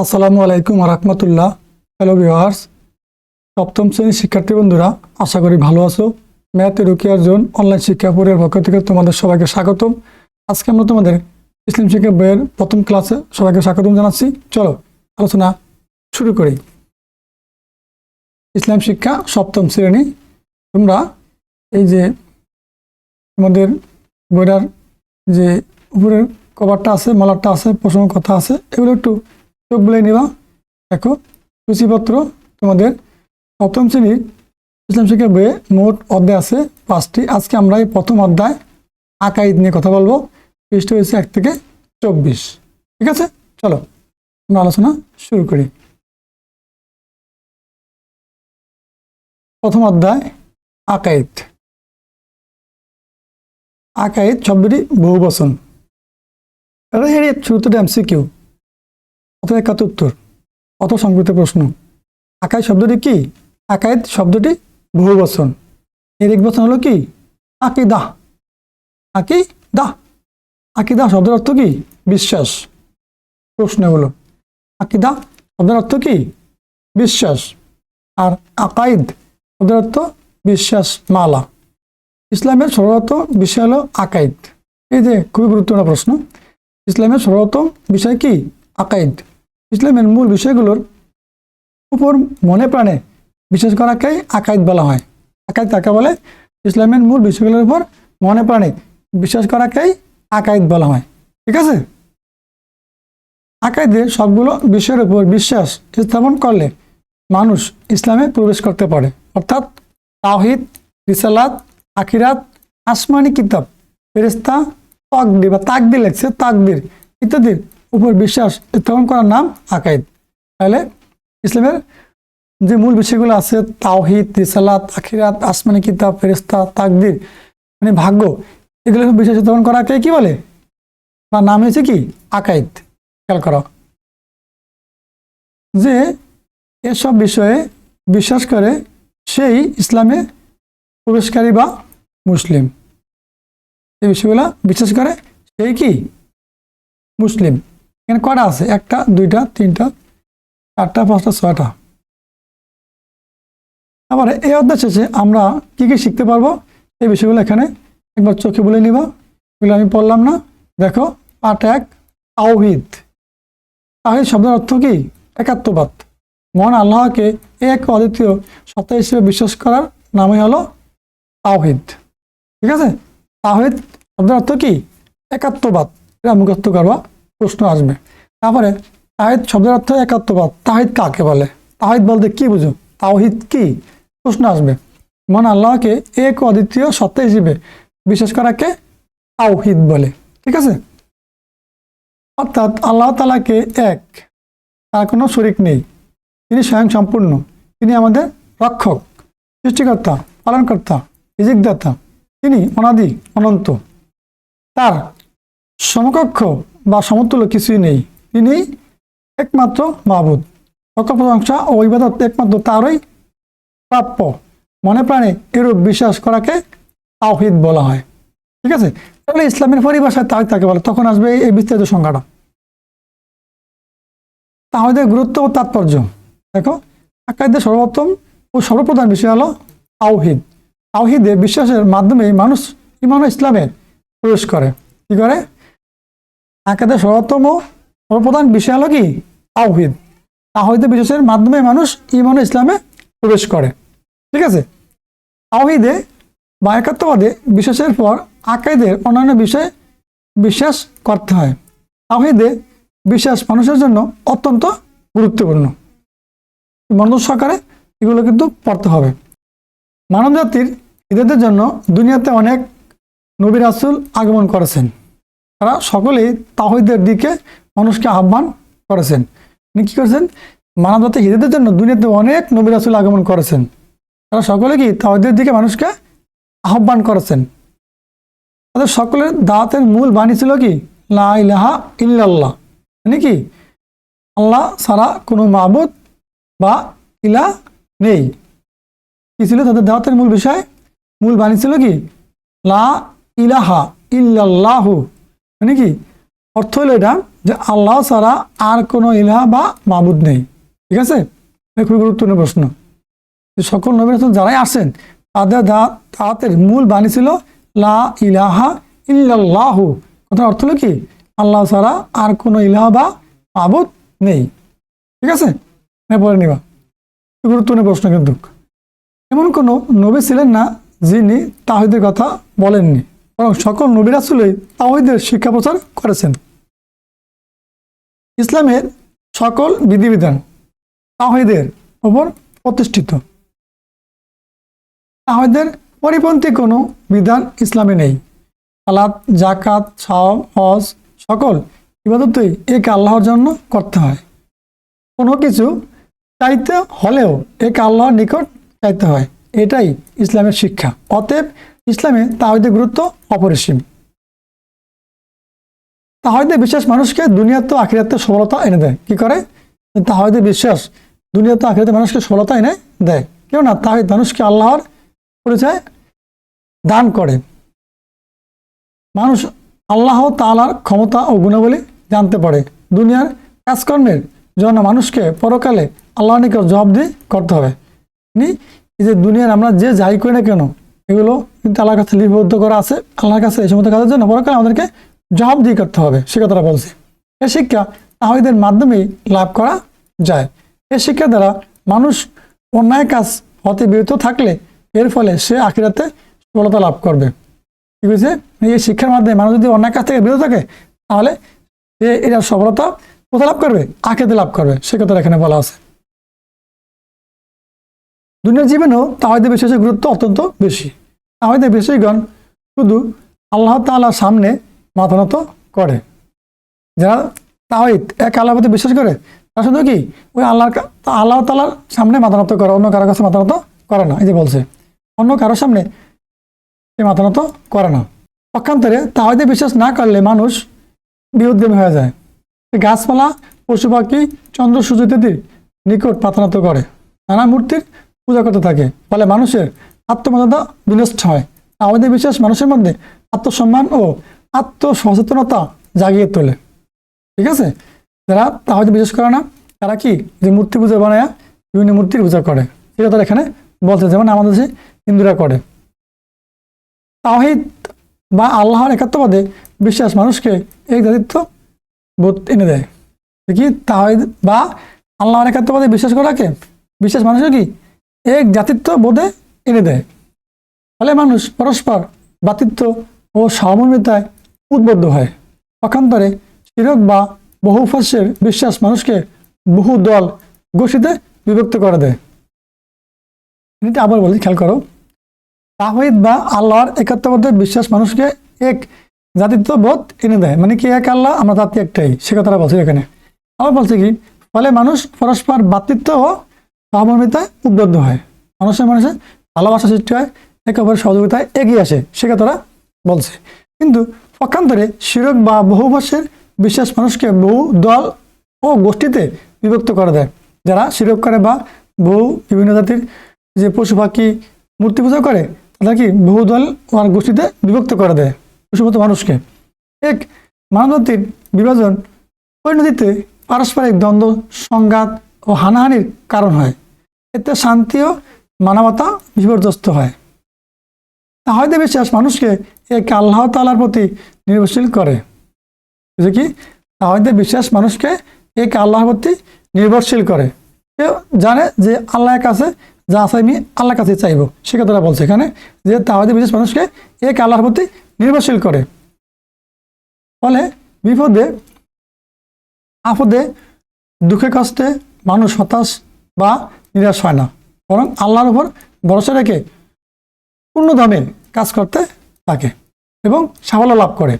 আসসালামু আলাইকুম রহমতুল্লাহ। Hello viewers সপ্তম শ্রেণির শিক্ষার্থী বন্ধুরা, আশা করি ভালো আছো। ম্যাথ রুকিয়ার জোন অনলাইন শিক্ষাপুরের পক্ষ থেকে তোমাদের সবাইকে স্বাগতম। আজকে আমরা তোমাদের ইসলাম শিক্ষা বইয়ের প্রথম ক্লাসে সবাইকে স্বাগতম জানাচ্ছি। চলো, আলোচনা শুরু করি। ইসলাম শিক্ষা সপ্তম শ্রেণি, তোমরা এই যে আমাদের বইটার যে উপরের কভারটা আছে মালারটা আছে প্রসঙ্গ কথা আছে, এগুলো একটু চোখ বলে নিবা। দেখো, সূচিপত্র তোমাদের সপ্তম শ্রেণির ইসলাম শিক্ষা বইয়ে মোট অধ্যায় আছে, পাঁচটি। আজকে আমরা এই প্রথম অধ্যায় আকাইদ নিয়ে কথা বলব। পৃষ্ঠ হয়েছে এক থেকে চব্বিশ। ঠিক আছে? চলো, আমরা আলোচনা শুরু করি। প্রথম অধ্যায়, আকাইদ। আকাইদ শব্দটি বহু বচন এটা এর শুরুতে এমসিকিউ অথবা একাত্তর অত সংকৃত প্রশ্ন। আকাই শব্দটি কি? আকায়েদ শব্দটি বহু বচন এর এক বচন হলো কি? আকিদা আকি দা আকিদা শব্দের অর্থ কি? বিশ্বাস। প্রশ্ন হলো আকিদা শব্দের অর্থ কি? বিশ্বাস। আর আকাইদ শব্দের অর্থ বিশ্বাস মালা ইসলামের সর্বত বিষয় হলো আকাইদ। এই যে খুবই গুরুত্বপূর্ণ প্রশ্ন। ইসলামের সর্বপ্রথম বিষয় কি? আকাইদ। ইসলামের মূল বিষয়গুলোর উপর মনে প্রাণে বিশ্বাস করাকেই আকাইদ বলা হয়। আকাইদ তাকে বলে? ইসলামের মূল বিষয়গুলোর উপর মনে প্রাণে বিশ্বাস করাকেই আকাইদ বলা হয়। ঠিক আছে? আকাইদের সবগুলো বিষয়ের উপর বিশ্বাস স্থাপন করলে মানুষ ইসলামে প্রবেশ করতে পারে। অর্থাৎ তাহিদ রিসালাত, আখিরাত, আসমানি কিতাব ফেরেস্তা তকদির বা তাকদির লেগছে তাকদির ইত্যাদির উপর বিশ্বাস স্থাপন করার নাম আকাইদ। তাহলে ইসলামের যে মূল বিষয়গুলো আছে, তাওহিদ, রিসালাত, আখিরাত, আসমানি কিতাব ফেরেস্তা তাকদির মানে ভাগ্য, এগুলো বিশ্বাস স্থাপন করাকে কি বলে? বা নাম হয়েছে কি? আকাইদ। খেয়াল করো। যে এসব বিষয়ে বিশ্বাস করে সেই ইসলামে প্রবেশকারী বা মুসলিম। এই বিষয়গুলো বিশ্বাস করে সেই কি? মুসলিম। এখানে কটা আছে? একটা, দুইটা, তিনটা, চারটা, পাঁচটা, ছয়টা। আবার এই অধ্যায় শেষে আমরা কি কি শিখতে পারব? এই বিষয়গুলো এখানে একবার চোখে বলে নিবা। এগুলো আমি পড়লাম না। দেখো, পাঠ এক আওহিদ তাহিদ শব্দের অর্থ কি? একাত্মবাদ। মহান আল্লাহকে এক অদ্বিতীয় সত্তা হিসেবে বিশ্বাস করার নামই হলো তাওহিদ। ঠিক আছে? তাহিদ শব্দের অর্থ কি? একাত্মবাদ। এটা মুখস্থ করবা। প্রশ্ন আসবে। তারপরে, তাহিদ শব্দের অর্থ একাত্মবাদ। তাহিদ কাকে বলে? তাহিদ বলতে কি বুঝো? তাওহিদ কি? প্রশ্ন আসবে। মহান আল্লাহকে এক অদ্বিতীয় সত্তা হিসেবে বিশ্বাস করাকে তাওহিদ বলে। ঠিক আছে? অর্থাৎ আল্লাহ তালাকে এক, তার কোনো শরিক নেই। তিনি স্বয়ং সম্পূর্ণ। তিনি আমাদের রক্ষক, সৃষ্টিকর্তা, পালনকর্তা, রিজিকদাতা। তিনি অনাদি, অনন্ত। তার সমকক্ষ বা সমতুল্য কিছুই নেই। তিনি একমাত্র মাহবুদ সকল ও ইবাদত একমাত্র তারই প্রাপ্য। মনে প্রাণে এরূপ বিশ্বাস করাকে তাওহিদ বলা হয়। ঠিক আছে? তাহলে ইসলামের পরিভাষায় তাহিদ তাকে বলে? তখন আসবে এই- বিস্তারিত সংখ্যাটা তাহিদের গুরুত্ব ও তাৎপর্য। দেখো আকাইদের সর্বোত্তম ও সর্বপ্রধান বিষয় হলো তাওহিদ। তাওহিদে বিশ্বাসের মাধ্যমে মানুষ ইমান ইসলামে প্রবেশ করে। কি করে? আকাদের সর্বোত্তম সর্বপ্রধান বিষয় হলো কি? তাওহিদ। তাওহিদে বিশ্বাসের মাধ্যমে মানুষ ইমান ইসলামে প্রবেশ করে। ঠিক আছে? তাওহিদে বা একাত্মবাদে বিশ্বাসের পর আকাইদের অন্যান্য বিষয়ে বিশ্বাস করতে হয়। তাওহিদে বিশ্বাস মানুষের জন্য অত্যন্ত গুরুত্বপূর্ণ। মনোযোগ সহকারে এগুলো কিন্তু পড়তে হবে। মানব জাতির ঈদের জন্য দুনিয়াতে অনেক নবী রাসুল আগমন করেছেন। তারা সকলেই তাহিদের দিকে মানুষকে আহ্বান করেছেন। উনি কী করেছেন? মানব জাতির হৃদয়ের জন্য দুনিয়াতে অনেক নবী রাসুল আগমন করেছেন। তারা সকলে কি তাহিদের দিকে মানুষকে আহ্বান করেছেন? তাদের সকলের দাওয়াতের মূল বাণী ছিল কি? লা ইলাহা ইল্লাল্লাহ। মানে কি? আল্লাহ ছাড়া কোনো মাহবুদ বা ইলা নেই। কি ছিল তাদের দাওয়াতের মূল বিষয়? মূল বাণী ছিল কি? লা ইলাহা ইল্লাল্লাহু। মানে কি? অর্থ হলো এটা যে আল্লাহ ছাড়া আর কোনো ইলাহা বা মাবুদ নেই। ঠিক আছে? খুবই গুরুত্বপূর্ণ প্রশ্ন। সকল নবী রাসূল যারাই আসেন, তাদের তাদের মূল বাণী ছিল, লা ইলাহা ইল্লাল্লাহু। কথার অর্থ হলো কি? আল্লাহ ছাড়া আর কোনো ইলাহা বা মাবুদ নেই। ঠিক আছে? পরে নিবা। গুরুত্বপূর্ণ প্রশ্ন কিন্তু। এমন কোনো নবী ছিলেন না যিনি তাহিদের কথা বলেননি। বরং সকল নবীর আসলে তাহিদের শিক্ষা প্রচার করেছেন। ইসলামের সকল বিধিবিধান তাহিদের ওপর প্রতিষ্ঠিত। তাহিদের পরিপন্থী কোনো বিধান ইসলামে নেই। আলাদ জাকাত সাওম, হজ সকল ইবাদতই এক আল্লাহর জন্য করতে হয়। কোনো কিছু চাইতে হলেও এক আল্লাহর নিকট চাইতে হয়। এটাই ইসলামের শিক্ষা। অতএব ইসলামে তাহিদের গুরুত্ব অপরিসীম। তাহিদের বিশ্বাস মানুষকে দুনিয়ার তো আখিরাতে সফলতা এনে দেয়। কি করে? তাহিদের বিশ্বাস দুনিয়া তো আখিরাতে মানুষকে সফলতা এনে দেয়। কেউ না তাহিদ মানুষকে আল্লাহর পরিচয় দান করে। মানুষ আল্লাহ তাআলার ক্ষমতা ও গুণাবলী জানতে পারে। দুনিয়ার কাজকর্মের জন্য মানুষকে পরকালে আল্লাহ নিকট জবাবদি করতে হবে। নি? যে দুনিয়ার আমরা যে যাই করি না কেন এগুলো কিন্তু আল্লাহর কাছে লিপিবদ্ধ করা আছে। আল্লাহর কাছে এই সমস্ত কাজের জন্য পরকালে আমাদেরকে জবাবদি করতে হবে, সে কথাটা বলছে। এই শিক্ষা তাহিদের মাধ্যমেই লাভ করা যায়। এই শিক্ষা দ্বারা মানুষ অন্যায় কাজ হতে বিরত থাকলে এর ফলে সে আখিরাতে সফলতা লাভ করবে। ঠিক আছে এই শিক্ষার মাধ্যমে মানুষ যদি অন্যায় কাজ থেকে বিরত থাকে, তাহলে এটা সফলতা কোথায় লাভ করবে? আখেতে লাভ করবে, সে কথাটা এখানে বলা আছে। দুনিয়ার জীবনেও তাহিদের বিশ্বাসের গুরুত্ব অত্যন্ত বেশি। তাহিদের বিশ্বাসীগণ শুধু আল্লাহ তাআলার সামনে মাথা নত করে। যারা তাহিদ এক আল্লাহর প্রতি বিশ্বাস করে তারা শুধু কি? ওই আল্লাহর আল্লাহ তাআলার সামনে মাথা নত করে, অন্য কারোর কাছে মাথা নত করে না। এই যে বলছে, অন্য কারোর সামনে সে মাথা নত করে না। পক্ষান্তরে তাহিদে বিশ্বাস না করলে মানুষ বিউদ্যমী হয়ে যায়। গাছপালা পশু পাখি চন্দ্র সূর্য ইত্যাদির নিকট পাতনত করে। নানা মূর্তির পূজা করতে থাকে। ফলে মানুষের আত্মমর্যাদা বিনষ্ট হয়। আমাদের বিশ্বাস মানুষের মধ্যে আত্মসম্মান ও আত্মসচেতনতা জাগিয়ে তোলে। ঠিক আছে? যারা তাহলে বিশ্বাস করে না, তারা কি যে মূর্তি পূজা বানায়, বিভিন্ন মূর্তির পূজা করে? সেটা তারা এখানে বলছে, যেমন আমাদের দেশে হিন্দুরা করে। তাহিদ বা আল্লাহর একাত্মবাদে বিশ্বাস মানুষকে এই দায়িত্ব বোধ এনে দেয়। কি তাহিদ বা আল্লাহর একাত্মবাদে বিশ্বাস করাকে? বিশ্বাস মানুষের কি এক জাতিত্ব বোধে এনে দেয়। ফলে মানুষ পরস্পর বাতিত্ব ও সহমর্মিতায় উদ্বুদ্ধ হয়। পক্ষান্তরে শিরক বা বহুফাস্যের বিশ্বাস মানুষকে বহু দল গোষ্ঠীতে বিভক্ত করে দেয়। এটা আবার বলি, খেয়াল করো। তাহিদ বা আল্লাহর একাত্মবোধের বিশ্বাস মানুষকে এক জাতিত্ব বোধ এনে দেয়। মানে কি এক আল্লাহ? আমরা জাতি একটাই। সে কথাটা বলছি এখানে। আবার বলছে কি? ফলে মানুষ পরস্পর বাতৃত্ব ও সহমর্মিতায় উদ্বুদ্ধ হয়। মানুষের মানুষের ভালোবাসা সৃষ্টি হয়, একে অপরের সহযোগিতায় এগিয়ে আসে সেটা তারা বলছে। কিন্তু পক্ষান্তরে শিরক বা বহুভাষের বিশ্বাস মানুষকে বহু দল ও গোষ্ঠীতে বিভক্ত করে দেয়, যারা শিরক করে বা বহু বিভিন্ন জাতির যে পশু পাখি মূর্তি পূজা করে তারা কি বহু দল ও আর গোষ্ঠীতে বিভক্ত করে দেয়, পশুপত মানুষকে? এক মানবজাতির বিভাজন পরিণতিতে পারস্পরিক দ্বন্দ্ব, সংঘাত ও হানাহানির কারণ হয়। এতে শান্তি ও মানবতা বিপর্যস্ত হয়। তাহলে বিশ্বাস মানুষকে এক আল্লাহ তালার প্রতি নির্ভরশীল করে। বুঝে কি? তাহলে বিশ্বাস মানুষকে এক আল্লাহর প্রতি নির্ভরশীল করে। কেউ জানে যে আল্লাহর কাছে যা আছে আমি আল্লাহর কাছে চাইব, সে কথাটা বলছে এখানে। যে তাহলে বিশ্বাস মানুষকে এক আল্লাহর প্রতি নির্ভরশীল করে। ফলে বিপদে, আপদে, দুঃখে, কষ্টে মানুষ হতাশ বা নিরাশ হয় না। বরং আল্লাহর উপর ভরসা রেখে পূর্ণদমে কাজ করতে থাকে এবং সাফল্য লাভ করে।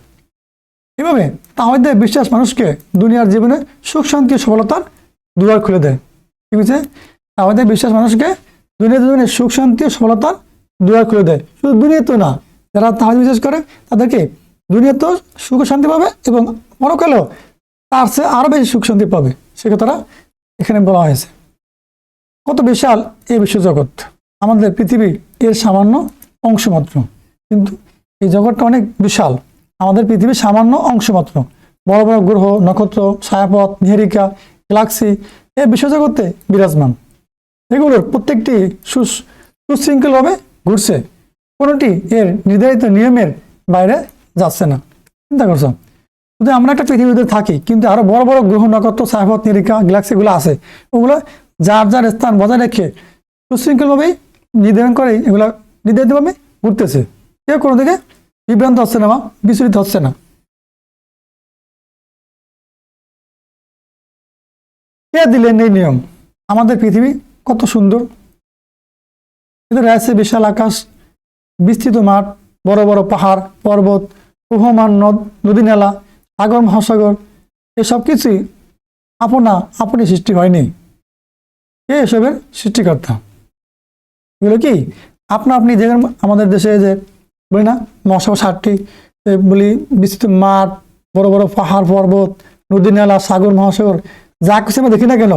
এভাবে তাহলে বিশ্বাস মানুষকে দুনিয়ার জীবনে সুখ, শান্তি, সফলতার দুয়ার খুলে দেয়। ঠিক আছে তাহলে বিশ্বাস মানুষকে দুনিয়ার জীবনে সুখ, শান্তি, সফলতার দুয়ার খুলে দেয়। শুধু দুনিয়াতেও না, যারা তাহলে বিশ্বাস করে, তাদেরকে দুনিয়াতেও সুখ, শান্তি পাবে এবং মনে করলেও তার চেয়ে আরও বেশি সুখ, শান্তি পাবে। সে তারা এখানে বলা হয়েছে। কত বিশাল এই বিশ্বজগৎ? আমাদের পৃথিবী এর সামান্য অংশ মাত্র কিন্তু এই জগৎটা অনেক বিশাল। আমাদের পৃথিবীর সামান্য অংশ মাত্র বড় বড় গ্রহ, নক্ষত্র, ছায়াপথ নিহারিকা গ্যালাক্সি এই বিশ্বজগতে বিরাজমান। এগুলোর প্রত্যেকটি সুশৃঙ্খলভাবে ঘুরছে। কোনোটি এর নির্ধারিত নিয়মের বাইরে যাচ্ছে না। চিন্তা করছ? যদি আমরা একটা পৃথিবীতে থাকি, কিন্তু আরও বড় বড় গ্রহ, নক্ষত্র, ছায়াপথ নিরিকা গ্যালাক্সিগুলো আছে, ওগুলো যার যার স্থান বজায় রেখে সুশৃঙ্খলভাবেই নির্ধারণ করে এগুলো নির্ধারিতভাবে ঘুরতেছে। কেউ কোনো দিকে বিভ্রান্ত হচ্ছে না বা বিচলিত হচ্ছে না। কে দিলেন এই নিয়ম? আমাদের পৃথিবী কত সুন্দর। কিন্তু রয়েছে বিশাল আকাশ, বিস্তৃত মাঠ, বড় বড় পাহাড়, পর্বত প্রবহমান নদ, নদী নালা সাগর মহাসাগর এসব কিছুই আপনা আপনি সৃষ্টি হয়নি। কে এসবের সৃষ্টিকর্তা। এগুলো কি? আপনা আপনি দেখেন আমাদের দেশে যে, বলি না মশা ষাটটি বলি বিস্তৃত মাঠ, বড় বড় পাহাড় পর্বত, নদী নালা, সাগর, মহাসাগর, যা কিছু আমরা দেখি না কেন,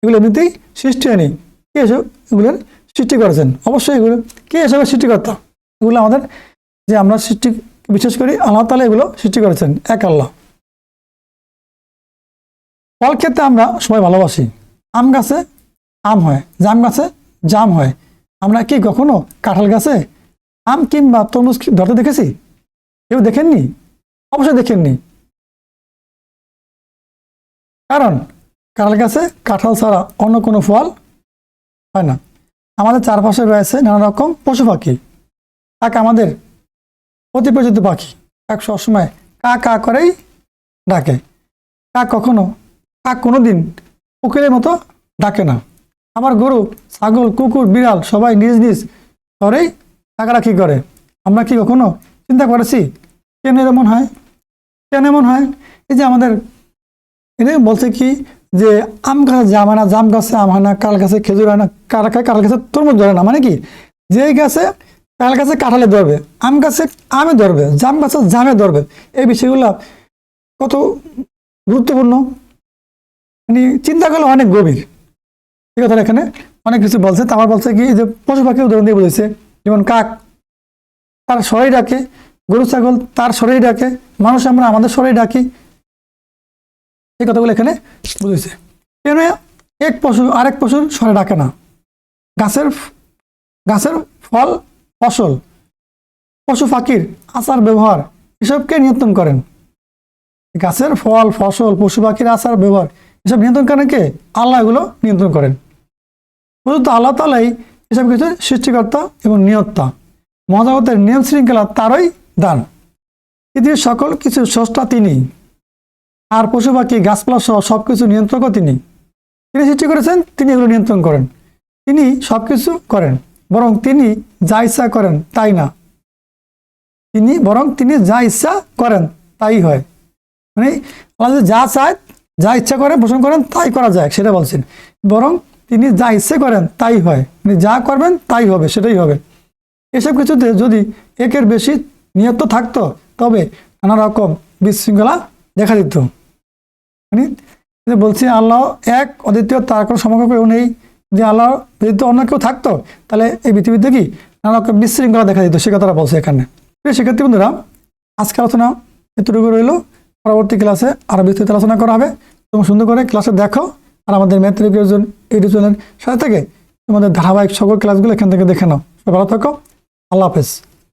এগুলো এমনিতেই সৃষ্টি হয়নি। কে এসব এগুলোর সৃষ্টি করেছেন? অবশ্যই এগুলো, কে এসবের সৃষ্টিকর্তা? এগুলো আমাদের যে আমরা সৃষ্টি, বিশেষ করি আল্লাহ তালা এগুলো সৃষ্টি করেছেন, এক আল্লাহ। ফল খেতে আমরা সবাই ভালোবাসি। আম গাছে আম হয়, জাম গাছে জাম হয়। আমরা কি কখনো কাঁঠাল গাছে আম কিংবা তরমুজ ধরতে দেখেছি? কেউ দেখেননি? অবশ্যই দেখেননি। কারণ কাঁঠাল গাছে কাঁঠাল ছাড়া অন্য কোনো ফল হয় না। আমাদের চারপাশে রয়েছে নানা রকম পশু পাখি। কাক আমাদের অতি পরিচিত পাখি। কাক সবসময় কা কা করেই ডাকে। কাক কখনো, কাক কোনোদিন উকিলের মতো ডাকে না। আমার গরু, ছাগল, কুকুর, বিড়াল সবাই নিজ নিজ ঘরেই ডাকাডাকি করে। আমরা কি কখনো চিন্তা করেছি? কেন এমন হয়? কেন এমন হয়? এই যে আমাদের এটা বলছে কি যে, আম গাছে জাম হয় না, জাম গাছে আম হয় না, কাল গাছে খেজুর হয় না, কাল খায় কাল গাছে তরমুজ ধরে না মানে কি? যে গাছে কাল গাছে কাঁঠালে ধরবে, আম গাছে আমে ধরবে, জাম গাছে জামে ধরবে, এই বিষয়গুলো কত গুরুত্বপূর্ণ। মানে চিন্তা করলে অনেক গভীর। এই কথা এখানে অনেক কিছু বলছে। তারপর বলছে কি যে পশু পাখি উদাহরণ দিয়ে বলেছে যেমন কাক, তার স্বরেই ডাকে, গরু, ছাগল, তার স্বরেই ডাকে, মানুষ, আমরা, আমাদের স্বরেই ডাকি। এই কথাগুলো এখানে বুঝেছে কেন এক পশু, আরেক পশুর স্বরে ডাকে না। গাছের গাছের ফল ফসল। পশু পাখির আচার, ব্যবহার, এসবকে নিয়ন্ত্রণ করেন। গাছের ফল, ফসল, পশু পাখির আচার, ব্যবহার, এসব নিয়ন্ত্রণ করেন কে? আল্লাহ এগুলো নিয়ন্ত্রণ করেন। প্রযুক্ত আল্লাহ তালাই এসব কিছু সৃষ্টিকর্তা এবং নিয়ত্তা মহাজগতের নিয়ম শৃঙ্খলা তারই দান। পৃথিবীর সকল কিছু স্রষ্টা তিনি। আর পশু পাখি, গাছপালা সহ সব কিছু নিয়ন্ত্রকও তিনি। তিনি সৃষ্টি করেছেন, তিনি এগুলো নিয়ন্ত্রণ করেন। তিনি সব কিছু করেন, বরং তিনি যা ইচ্ছা করেন তাই না? তিনি, বরং তিনি যা ইচ্ছা করেন তাই হয়। মানে আল্লাহ যা চায়, যা ইচ্ছা করেন, পোষণ করেন, তাই করা যায়, সেটা বলছেন। বরং তিনি যা ইচ্ছে করেন তাই হয়। মানে যা করবেন তাই হবে, সেটাই হবে। এসব কিছুতে যদি একের বেশি নিয়ত থাকতো, তবে নানা রকম বিশৃঙ্খলা দেখা দিত। মানে বলছি, আল্লাহ এক, অদ্বিতীয় তার কোনো সমগ্র কেউ নেই। যে আল্লাহ যদি অন্য কেউ থাকতো, তাহলে এই পৃথিবীতে কি নানা রকম বিশৃঙ্খলা দেখা দিত, সে কথাটা বলছে এখানে। সেক্ষেত্রে বন্ধুরা আজকে আলোচনা এতটুকু রইল। পরবর্তী ক্লাসে আরও বিস্তারিত আলোচনা করা হবে। তুমি সুন্দর করে ক্লাসে দেখো। আর আমাদের ম্যাথ্রিক ইউটিউব চ্যানেল সাথে থেকে। তোমাদের ধারাবাহিক সকল ক্লাসগুলো এখান থেকে দেখে নাও। ভালো থাকো। আল্লাহ হাফেজ।